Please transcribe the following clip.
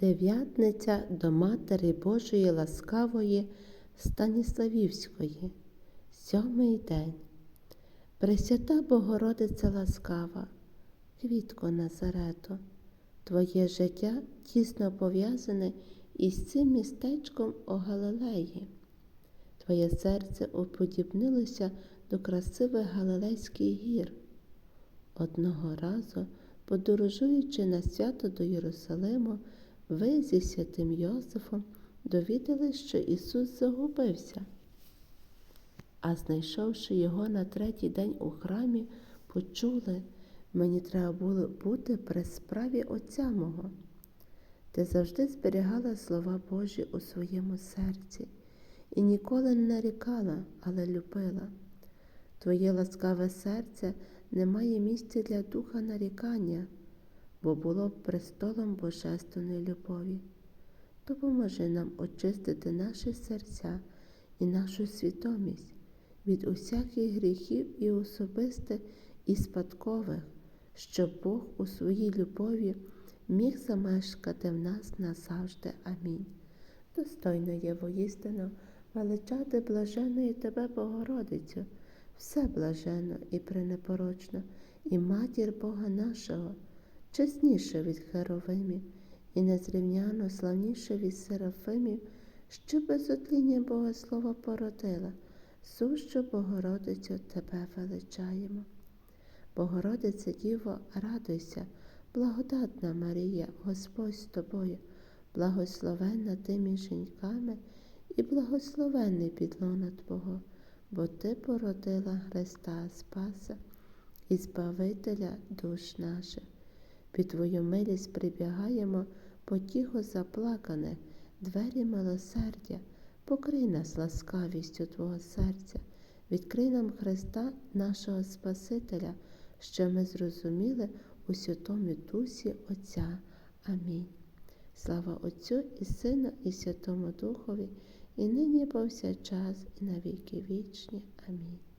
Дев'ятниця до Матері Божої ласкавої Станіславівської, сьомий день. Пресвята Богородиця ласкава, квітко Назарету, Твоє життя тісно пов'язане із цим містечком у Галилеї. Твоє серце уподібнилося до красивих Галилейських гір. Одного разу, подорожуючи на свято до Єрусалиму, ви зі святим Йосифом довідали, що Ісус загубився. А знайшовши його на третій день у храмі, почули, мені треба було бути при справі Отця мого. Ти завжди зберігала слова Божі у своєму серці і ніколи не нарікала, але любила. Твоє ласкаве серце не має місця для духа нарікання, бо було б престолом божественної любові. Допоможи нам очистити наші серця і нашу свідомість від усяких гріхів і особистих і спадкових, щоб Бог у своїй любові міг замешкати в нас назавжди. Амінь. Достойно є воістину величати блаженої Тебе, Богородицю, все блаженно і пренепорочно, і матір Бога нашого, чесніше від Херовимів, і незрівняно славніше від Серафимів, що без отління Бога Слова породила, сущу Богородицю Тебе величаємо. Богородице Діво, радуйся, благодатна Марія, Господь з тобою, благословенна ти між жінками і благословенний підлона Твого, бо Ти породила Христа Спаса і Збавителя душ наших. Під Твою милість прибігаємо потіхо заплакане, двері милосердя, покрий нас ласкавістю Твого серця, відкрий нам Христа, нашого Спасителя, що ми зрозуміли у Святому Дусі Отця. Амінь. Слава Отцю і Сину, і Святому Духові, і нині повсякчас, і на віки вічні. Амінь.